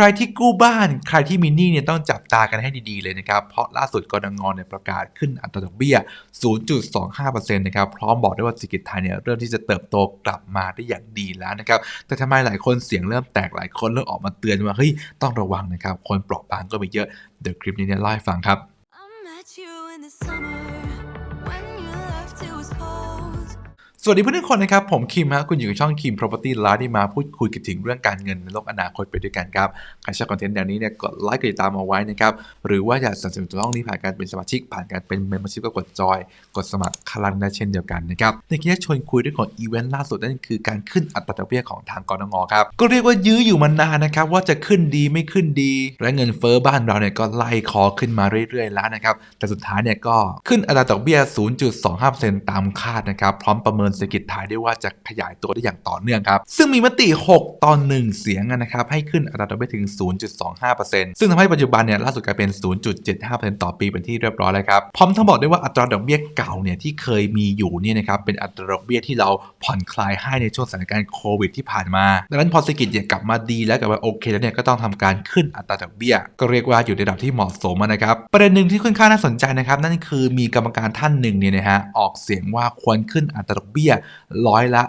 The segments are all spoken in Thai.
ใครที่กู้บ้าน ใครที่มีหนี้เนี่ยต้องจับตากันให้ดีๆเลยนะครับ เพราะล่าสุดกรงงเนี่ยประกาศขึ้นอัตราดอกเบี้ย 0.25%นะครับ พร้อมบอกได้ว่าเศรษฐกิจไทยเนี่ยเริ่มที่จะเติบโตกลับมาได้อย่างดีแล้วนะครับ แต่ทำไมหลายคนเสียงเริ่มแตกหลายคนเริ่มออกมาเตือนว่าเฮ้ยต้องระวังนะครับ คนเปราะบางก็มีเยอะ เดี๋ยวคลิปนี้เนี่ยเล่าให้ฟังครับ วัสดีเพื่อนทุกคนนะครับ ผมคิมฮะคุณอยู่กับช่องคิม Property ไลฟ์ที่มาพูดคุยกันถึงเรื่องการเงินในโลกอนาคตไปด้วยกันครับ ใครชอบคอนเทนต์แนวนี้เนี่ยกดไลค์กดติดตามเอาไว้นะครับ หรือว่าอยากสนับสนุนช่องนี้ผ่านการเป็นสมาชิก ผ่านการเป็น Membership ก็กดจอย กดสมัครคลังได้เช่นเดียวกันนะครับในที่จะชวนคุยเรื่องของอีเวนต์ล่าสุดนั่นคือการขึ้นอัตราดอกเบี้ยของทางกรงงครับก็เรียกว่ายื้ออยู่มานานนะครับว่าจะขึ้นดีไม่ขึ้นดี และเงินเฟ้อบ้านเราเนี่ยก็ไล่คอขึ้นมาเรื่อยๆแล้วนะครับแต่สุดท้ายเนี่ยก็ขึ้นอัตราดอกเบี้ย 0.25%ตามคาดนะครับพร้อมประเมินเศรษฐกิจไทยได้ว่าจะขยายตัวได้อย่างต่อเนื่องครับ ซึ่งมีมติ 6 ตอน 1 เสียงนะครับให้ขึ้นอัตราดอกเบี้ยถึง 0.25%ซึ่งทำให้ปัจจุบันเนี่ยล่าสุดกลายเป็น 0.75%ต่อปีเป็นที่เรียบร้อยแล้วครับพร้อมทั้งบอกได้ว่าอัตราดอกเบี้ยเก่าเนี่ยที่เคยมีอยู่เนี่ยนะครับเป็นอัตราดอกเบี้ยที่เราผ่อนคลายให้ในช่วงสถานการณ์โควิดที่ผ่านมา ดังนั้นพอเศรษฐกิจเนี่ยกลับมาดีแล้วกลับมาโอเคแล้วเนี่ยก็ต้องทำการขึ้นอัตราดอกเบี้ย ก็เรียกว่าอยู่ในระดับที่เหมาะสมนะครับประเด็นหนึ่งที่ค่อนข้างน่าสนใจนะครับนั่นคือมีกรรมการท่านหนึ่งเนี่ยนะฮะออกเสียงว่าควรขึ้นอัตราดอกเบี้ยร้อยละ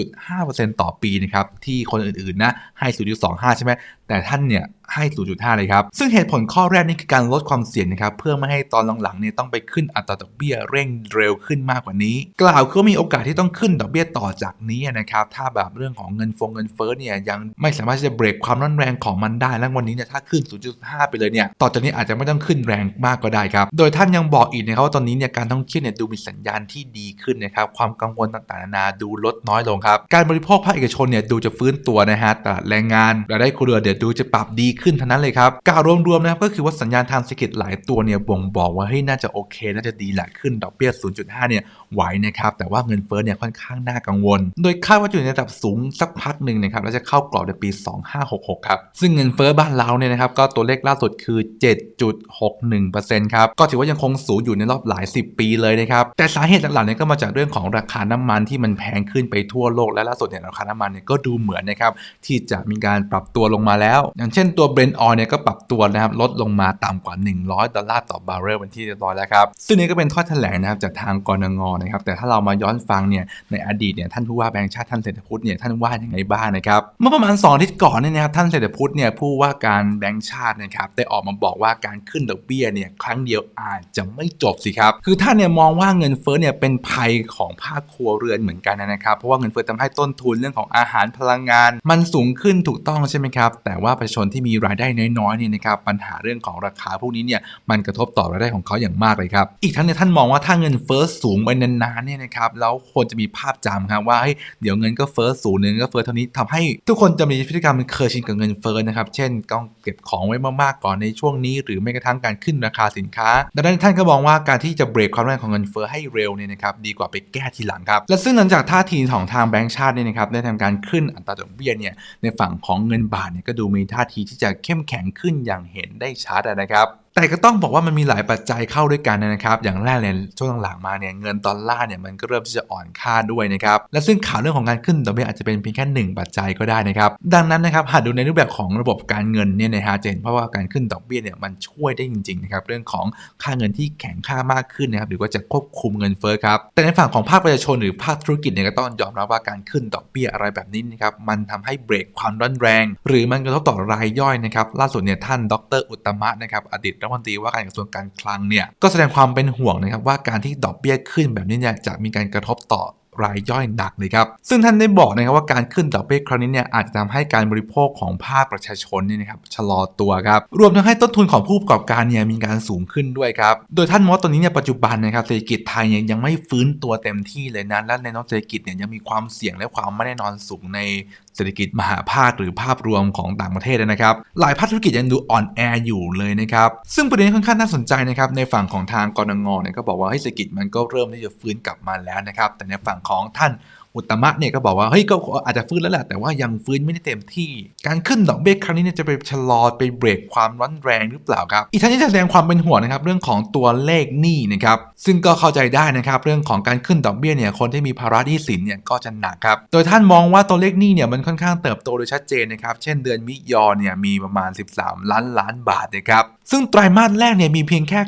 0.5%ต่อปีนะครับที่คนอื่นๆนะให้ 0.25 ใช่ไหมแต่ท่านเนี่ย ให้ 0.5 เลยครับ ซึ่งเหตุผลข้อแรกนี่คือการลดความเสี่ยงนะครับ เพื่อไม่ให้ตอนหลังๆเนี่ยต้องไปขึ้นอัตราดอกเบี้ยเร่งเร็วขึ้นมากกว่านี้ กล่าวคือว่ามีโอกาสที่ต้องขึ้นดอกเบี้ยต่อจากนี้นะครับ ถ้าแบบเรื่องของเงินฟงเงินเฟ้อเนี่ยยังไม่สามารถจะเบรกความร้อนแรงของมันได้ แล้ววันนี้เนี่ยถ้าขึ้น 0.5 ไปเลยเนี่ย ต่อจากนี้อาจจะไม่ต้องขึ้นแรงมากก็ได้ครับ โดยท่านยังบอกอีกนะครับว่าตอนนี้เนี่ยการท่องเที่ยวเนี่ยดูมีสัญญาณที่ดีขึ้นนะครับ ความกังวลต่างๆนานาดูลดน้อยลงครับ การบริโภคภาคเอกชนเนี่ยดูจะฟื้นตัวนะฮะตลาดแรงงานรายได้ครัวเรือนเดี๋ยวดูจะปรับดีขขึ้นเท่านั้นเลยครับกล่าวรวมๆนะครับก็คือว่าสัญญาณทางเศรษฐกิจหลายตัวเนี่ยบ่งบอกว่าเฮ้ยน่าจะโอเค น่าจะดีแหละขึ้นดอกเบี้ย 0.5 เนี่ยไหวนะครับแต่ว่าเงินเฟ้อเนี่ยค่อนข้างน่ากังวล โดยคาดว่าจะอยู่ในระดับสูงสักพักหนึ่งนะครับแล้วจะเข้ากรอบในปี 2566 ครับซึ่งเงินเฟ้อบ้านเราเนี่ยนะครับก็ตัวเลขล่าสุดคือ 7.61%ครับก็ถือว่ายังคงสูงอยู่ในรอบหลาย 10 ปีเลยนะครับแต่สาเหตุหลักๆเนี่ยก็มาจากเรื่องของราคาน้ำมันที่มันแพงขึ้นไปทั่วโลกและล่าสุดเนี่ยราคาน้ำมันเนี่ยก็ดูเหมือนนะครับที่จะมีการปรับตัวลงมาแล้ว อย่างเช่นตัวเบรนท์ออยเนี่ยก็ปรับตัวนะครับลดลงมาต่ำกว่า 100 ดอลลาร์ต่อบาร์เรลเป็นที่เรียบร้อยแล้วครับซึ่งนี่ก็เป็นข้อแถลงนะครับจากทางกรงงนะครับแต่ถ้าเรามาย้อนฟังเนี่ยในอดีตเนี่ยท่านผู้ว่าแบงค์ชาติท่านเศรษฐพุทธเนี่ยท่านว่าอย่างไรบ้างนะครับเมื่อประมาณ2อาทิตย์ก่อนเนี่ยนะครับท่านเศรษฐพุทธเนี่ยผู้ว่าการแบงค์ชาตินะครับได้ออกมาบอกว่าการขึ้นดอกเบี้ยเนี่ยครั้งเดียวอาจจะไม่จบสิครับคือท่านเนี่ยมองว่าเงินเฟ้อเนี่ยเป็นภัยของภาคครัวเรือนเหมือนกันนะครับเพราะว่าเงินเฟ้อทำให้ต้นทุนเรื่องของอาหารพลังงาน มันสูงขึ้นถูกต้องใช่ไหมครับแต่ว่าประชาชนที่มีรายได้น้อยๆเนี่ยนะครับปัญหาเรื่องของราคาพวกนี้เนี่ยมันกระทบต่อรายได้ของเขาอย่างมากเลยครับอีกทั้งเนี่ยท่านมองว่าถ้าเงินเฟ้อสูงไปนานๆเนี่ยนะครับแล้วคนจะมีภาพจำครับว่าเฮ้ยเดี๋ยวเงินก็เฟ้อสูงเงินก็เฟ้อเท่านี้ทำให้ ทุกคนจะมีพฤติกรรมเคยชินกับเงินเฟ้อนะครับเช่นต้องเก็บของไว้มากๆก่อนในช่วงนี้ หรือแม้กระทั่งการขึ้นราคาสินค้า ดังนั้นท่านก็มองว่าการที่จะเบรกความแรงของเงินเฟ้อให้เร็วเนี่ยนะครับดีกว่าไปแก้ทีหลังครับและซึ่งหลังจากท่าทีของทางแบงก์ชาติเนี่ยนะครับได้ทำการขึ้นอัตราดอกเบี้ยเนี่ยในฝั่งของเงินบาทเนี่ยก็ดูมีท่าทีที่จะเข้มแข็งขึ้นอย่างเห็นได้ชัดนะครับ แต่ก็ต้องบอกว่ามันมีหลายปัจจัยเข้าด้วยกันนะครับ อย่างแรกเลยช่วงหลังๆมาเนี่ยเงินดอลลาร์เนี่ยมันก็เริ่มที่จะอ่อนค่าด้วยนะครับ และซึ่งข่าวเรื่องของการขึ้นดอกเบี้ยอาจจะเป็นเพียงแค่หนึ่งปัจจัยก็ได้นะครับ ดังนั้นนะครับหากดูในรูปแบบของระบบการเงินเนี่ยนะฮะจะเห็นเพราะว่าการขึ้นดอกเบี้ยเนี่ยมันช่วยได้จริงๆนะครับเรื่องของค่าเงินที่แข็งค่ามากขึ้นนะครับหรือว่าจะควบคุมเงินเฟ้อครับแต่ในฝั่งของภาคประชาชนหรือภาคธุรกิจเนี่ยก็ต้องยอมรับว่าการขึ้นดอกเบี้ยอะไรแบบนี้นะครับมันทำให้เบรกความร้อนแรง หรือมันกระทบต่อรายย่อยนะครับล่าสุดเนี่ยท่านดร อุตมะนะครับอดีตรัฐมนตรีว่าการกระทรวงการคลังเนี่ยก็แสดงความเป็นห่วงนะครับว่าการที่ดอกเบี้ยขึ้นแบบนี้เนี่ยจะมีการกระทบต่อรายย่อยหนักเลยครับ ซึ่งท่านได้บอกนะครับว่าการขึ้นดอกเบี้ยครั้งนี้เนี่ยอาจจะทำให้การบริโภคของภาคประชาชนเนี่ยนะครับชะลอตัวครับ รวมทั้งให้ต้นทุนของผู้ประกอบการเนี่ยมีการสูงขึ้นด้วยครับ โดยท่านมอสตอนนี้เนี่ยปัจจุบันนะครับเศรษฐกิจไทยเนี่ยยังไม่ฟื้นตัวเต็มที่เลยนะ และในนอกเศรษฐกิจเนี่ยยังมีความเสี่ยงและความไม่แน่นอนสูงใน เศรษฐกิจมหาภาคหรือภาพรวมของต่างประเทศนะครับ หลายภาคธุรกิจยังดูอ่อนแออยู่เลยนะครับ ซึ่งประเด็นค่อนข้างน่าสนใจนะครับ ในฝั่งของทางกรงงเนี่ยก็บอกว่าให้เศรษฐกิจมันก็เริ่มที่จะฟื้นกลับมาแล้วนะครับ แต่ในฝั่งของท่าน อุตมะเนี่ยก็บอกว่าเฮ้ยก็อาจจะฟื้นแล้วแหละแต่ว่ายังฟื้นไม่ได้เต็มที่ การขึ้นดอกเบี้ยครั้งนี้เนี่ยจะไปชะลอไปเบรกความร้อนแรงหรือเปล่าครับ อีกทั้งยังจะแสดงความเป็นห่วงนะครับเรื่องของตัวเลขหนี้นะครับซึ่งก็เข้าใจได้นะครับเรื่องของการขึ้นดอกเบี้ยเนี่ยคนที่มีภาระหนี้สินเนี่ยก็จะหนักครับโดยท่านมองว่าตัวเลขหนี้เนี่ยมันค่อนข้างเติบโตโดยชัดเจนนะครับเช่นเดือนมิยอเนี่ยมีประมาณ 13 ล้านล้านบาทนะครับซึ่งไตรมาสแรกเนี่ยมีเพียงแค่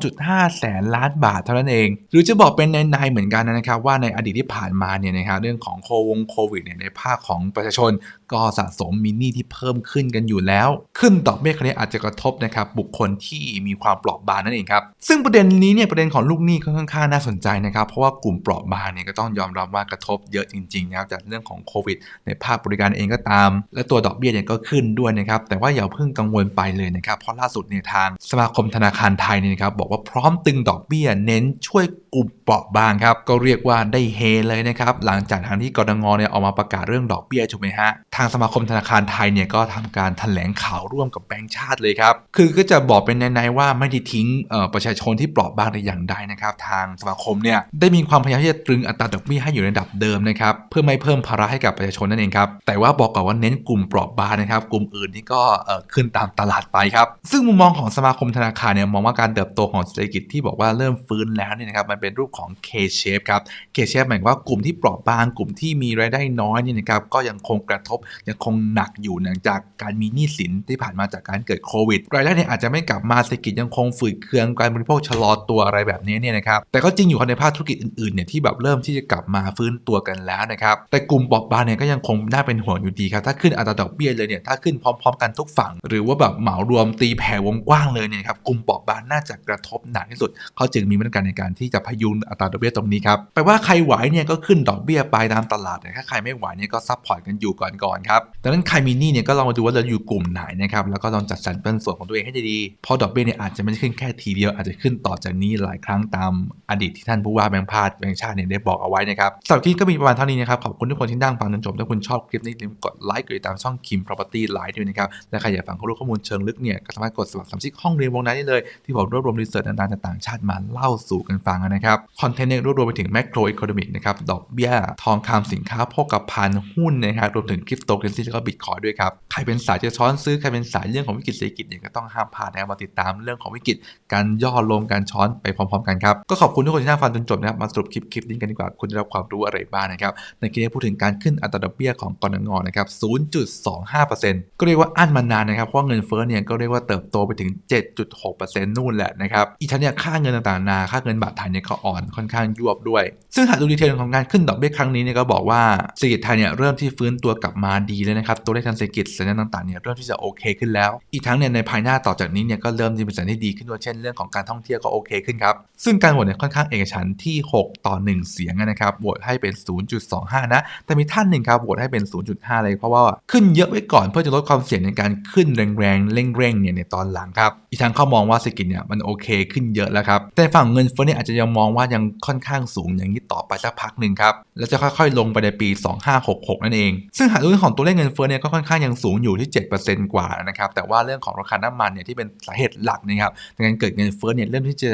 9.5 แสนล้านบาทเท่านั้นเอง หรือจะบอกเป็นในๆเหมือนกันนะครับว่าในอดีตที่ผ่านมาเนี่ยนะเรื่องของโควงโควิดเนี่ยในภาคของประชาชน ก็สะสมมินนี่ที่เพิ่มขึ้นกันอยู่แล้ว ขึ้นดอกเบี้ยครั้งนี้อาจจะกระทบนะครับบุคคลที่มีความเปราะบางนั่นเองครับซึ่งประเด็นนี้เนี่ยประเด็นของลูกหนี้ก็ค่อนข้างน่าสนใจนะครับเพราะว่ากลุ่มเปราะบางเนี่ยก็ต้องยอมรับว่ากระทบเยอะจริงๆนะครับจากเรื่องของโควิด ในภาคบริการเองก็ตาม และตัวดอกเบี้ยเนี่ยก็ขึ้นด้วยนะครับแต่ว่าอย่าเพิ่งกังวลไปเลยนะครับเพราะล่าสุดเนี่ยทางสมาคมธนาคารไทยเนี่ยนะครับบอกว่าพร้อมตึงดอกเบี้ยเน้นช่วยกลุ่มเปราะบางครับก็เรียกว่าได้เฮเลยนะครับหลังังจากทางที่กรงเนี่ยออกมาประกาศเรื่องดอกเบี้ยถูกไหมฮะ ทางสมาคมธนาคารไทยเนี่ยก็ทำการแถลงข่าวร่วมกับแบงก์ชาติเลยครับ คือก็จะบอกเป็นในๆว่าไม่ได้ทิ้งประชาชนที่เปราะบางแต่อย่างใดนะครับ ทางสมาคมเนี่ยได้มีความพยายามที่จะตรึงอัตราดอกเบี้ยให้อยู่ในระดับเดิมนะครับเพื่อไม่เพิ่มภาระให้กับประชาชนนั่นเองครับแต่ว่าบอกก่อนว่าเน้นกลุ่มเปราะบางนะครับ กลุ่มอื่นนี่ก็ขึ้นตามตลาดไปครับซึ่งมุมมองของสมาคมธนาคารเนี่ยมองว่าการเติบโตของเศรษฐกิจที่บอกว่าเริ่มฟื้นแล้วเนี่ยนะครับมันเป็นรูปของ K-shape ครับ K-shape หมายว่า กลุ่มที่เปราะบางกลุ่มที่มีรายได้น้อยเนี่ยนะครับก็ยังคงกระทบยังคงหนักอยู่เนื่องจากการมีหนี้สินที่ผ่านมาจากการเกิดโควิดรายได้เนี่ยอาจจะไม่กลับมาเศรษฐกิจยังคงฝืดเคืองการบริโภคชะลอตัวอะไรแบบนี้เนี่ยนะครับแต่ก็จริงอยู่ครับในภาคธุรกิจอื่นๆเนี่ยที่แบบเริ่มที่จะกลับมาฟื้นตัวกันแล้วนะครับแต่กลุ่มเปราะบางเนี่ยก็ยังคงน่าเป็นห่วงอยู่ดีครับถ้าขึ้นอัตราดอกเบี้ยเลยเนี่ยถ้าขึ้นพร้อม ๆ กันทุกฝั่ง หรือว่าแบบเหมารวมตีแผ่วงกว้างเลยเนี่ยครับกลุ่มเปราะบางน่าจะกระทบหนักที่สุด เขาจึงมีมาตรการในการที่จะพยุงอัตราดอกเบี้ยตรงนี้ครับแปลว่าใครไหวเนี่ยก็ขึ้นดอกเบี้ยไปตามตลาดแต่ถ้าใครไม่ไหวเนี่ยก็ซัพพอร์ตกันอยู่ก่อนๆครับดังนั้นใครมีหนี้เนี่ยก็ลองมาดูว่าเราอยู่กลุ่มไหนนะครับแล้วก็ลองจัดสรรปันส่วนของตัวเองให้ดีๆเพราะดอกเบี้ยเนี่ยอาจจะไม่ได้ขึ้นแค่ทีเดียวอาจจะขึ้นต่อจากนี้หลายครั้งตามอดีตที่ท่านผู้ว่าแบงค์พาดแบงค์ชาติเนี่ยได้บอกเอาไว้นะครับสำหรับคลิปก็มีประมาณเท่านี้นะครับขอบคุณทุกคนที่นั่งฟังจนจบถ้าคุณชอบคลิปนี้อย่าลืมกดไลค์กดติดตามช่องคิม property live ด้วยนะครับและใครอยากฟังข้อมูลข้อมูลเชิงลึกเนี่ยก็สามารถกดสมัครสมาชิกห้องเรียนวงในได้เลย ที่ผมรวบรวมรีเสิร์ชต่างๆจากต่างชาติมาเล่าสู่กันฟังนะครับคอนเทนต์เนี่ยรวบรวมไปถึงแมกโรอีโคโนมิกนะครับดอกเบี้ยทองคำสินค้าโภคภัณฑ์หุ้นนะครับรวมถึงคริปโตเคอเรนซีแล้วก็บิตคอยด้วยครับ ใครเป็นสายจะช้อนซื้อ ใครเป็นสายเรื่องของวิกฤตเศรษฐกิจเนี่ยก็ต้องห้ามพลาดนะครับมาติดตามเรื่องของวิกฤตการย่อลงการช้อนไปพร้อม ๆ กันครับก็ขอบคุณทุกคนที่นั่งฟังจนจบนะครับมาสรุปคลิปคลิปนี้กันดีกว่าคุณได้รับความรู้อะไรบ้างนะครับในคลิปนี้พูดถึงการขึ้นอัตราดอกเบี้ยของกรงงนะครับ 0.25%ก็เรียกว่าอั้นมานานนะครับเพราะเงินเฟ้อเนี่ยก็เรียกว่าเติบโตไปถึง 7.6%นู่นแหละนะครับอีกทั้งเนี่ยค่าเงินต่างๆนานาค่าเงินบาทไทยเนี่ยก็อ่อนค่อนข้างยวบด้วย ซึ่งหากดูดีเทลของการขึ้นดอกเบี้ยครั้งนี้เนี่ยก็บอกว่าเศรษฐกิจไทยเนี่ยเริ่มที่ฟื้นตัวกลับมาดีเลยนะครับ ตัวเลขทางเศรษฐกิจสัญญาณต่างๆเนี่ยเริ่มที่จะโอเคขึ้นแล้ว อีกทั้งเนี่ยในภายหน้าต่อจากนี้เนี่ยก็เริ่มที่เป็นสัญญาณที่ดีขึ้นด้วยเช่นเรื่องของการท่องเที่ยวก็โอเคขึ้นครับ ซึ่งการโหวตเนี่ยค่อนข้างเอกฉันท์ที่ 6 ต่อ 1 เสียงนะครับโหวตให้เป็น 0.25 นะ แต่มีท่านหนึ่งครับโหวตให้เป็น 0.5 เลยเพราะว่าขึ้นเยอะไว้ก่อนเพื่อจะลดความเสี่ยงในการขึ้นแรงๆเร่งๆเนี่ยในตอนหลังครับอีกทั้งเขามองว่าเศรษฐกิจเนี่ยมันโอเคขึ้นเยอะแล้วครับแต่ฝั่งเงินเฟ้อเนี่ยอาจจะยังมองว่ายังค่อนข้างสูงอย่างนี้ต่อไปสักพักหนึ่งครับแล้วจะค่อยๆ ลงไปในปี 2566 นั่นเอง ซึ่งหากเรื่องของตัวเลขเงินเฟ้อเนี่ยก็ค่อนข้างยังสูงอยู่ที่ 7%กว่านะครับ แต่ว่าเรื่องของราคาน้ำมันเนี่ยที่เป็นสาเหตุหลักนะครับในการเกิดเงินเฟ้อเนี่ยเริ่มที่จะ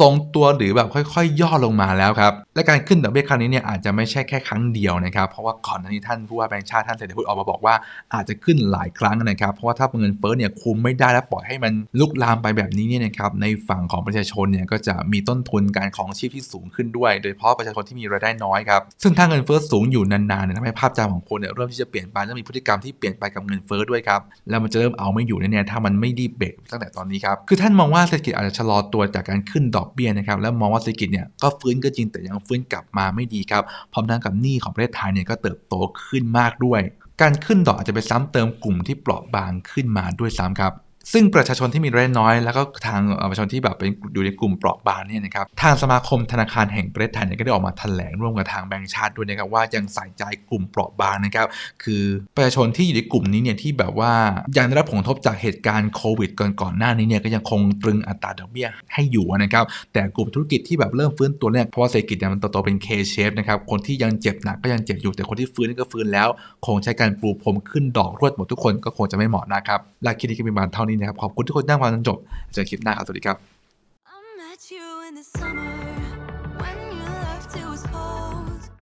ทรงตัวหรือแบบค่อยๆ ย่อลงมาแล้วครับ และการขึ้นดอกเบี้ยครั้งนี้เนี่ยอาจจะไม่ใช่แค่ครั้งเดียวนะครับ เพราะว่าก่อนหน้านี้ท่านผู้ว่าแบงค์ชาติท่านเศรษฐพุทธออกมาบอกว่าอาจจะขึ้นหลายครั้งนะครับ เพราะว่าถ้าเงินเฟ้อเนี่ยคุมไม่ได้และปล่อยให้มันลุกลามไปแบบนี้เนี่ยนะครับ ในฝั่งของประชาชนเนี่ยก็จะมีต้นทุนการของชีพที่สูงขึ้นด้วย โดยเฉพาะประชาชนที่มีรายได้น้อยครับ ซึ่งถ้าเงินเฟ้อสูงอยู่นานๆเนี่ยทำให้ภาพจำของคนเนี่ยเริ่มที่จะเปลี่ยนไปและมีพฤติกรรมที่เปลี่ยนไปกับเงินเฟ้อด้วยครับ แล้วมันจะเริ่มเอาไม่อยู่แน่ๆถ้ามันไม่รีบเบรกตั้งแต่ตอนนี้ครับ คือท่านมองว่าเศรษฐกิจอาจจะชะลอตัวจากการขึ้นดอกเบี้ยนะครับแล้วมองว่าเศรษฐกิจเนี่ยก็ฟื้นก็จริงแต่ยังฟื้นกลับมาไม่ดีครับพร้อมทั้งกับหนี้ของประเทศไทยเนี่ยก็เติบโตขึ้นมากด้วย การขึ้นดอกอาจจะไปซ้ำเติมกลุ่มที่เปราะบางขึ้นมาด้วยซ้ำครับ ซึ่งประชาชนที่มีรายได้น้อย แล้วก็ทางประชาชนที่แบบเป็นอยู่ในกลุ่มเปราะบางเนี่ยนะครับทางสมาคมธนาคารแห่งประเทศไทยเนี่ยก็ได้ออกมาแถลงร่วมกับทางแบงก์ชาติด้วยนะครับว่ายังใส่ใจกลุ่มเปราะบางนะครับคือประชาชนที่อยู่ในกลุ่มนี้เนี่ยที่แบบว่ายังได้รับผลกระทบจากเหตุการณ์โควิดก่อนๆหน้านี้เนี่ยก็ยังคงตรึงอัตราดอกเบี้ยให้อยู่นะครับแต่กลุ่มธุรกิจที่แบบเริ่มฟื้นตัวเนี่ยเพราะว่าเศรษฐกิจเนี่ยมันโตๆเป็น K shape นะครับคนที่ยังเจ็บหนักก็ยังเจ็บอยู่แต่คนที่ฟื้นก็ฟื้นแล้ว คงใช้การปูพรมขึ้นดอกรวดหมดทุกคนก็คงจะไม่เหมาะนะครับและคลิปนี้ก็มีมาเท่านี้นะครับ ขอบคุณทุกคนที่นั่งฟังจนจบ เจอคลิปหน้าครับ สวัสดีครับ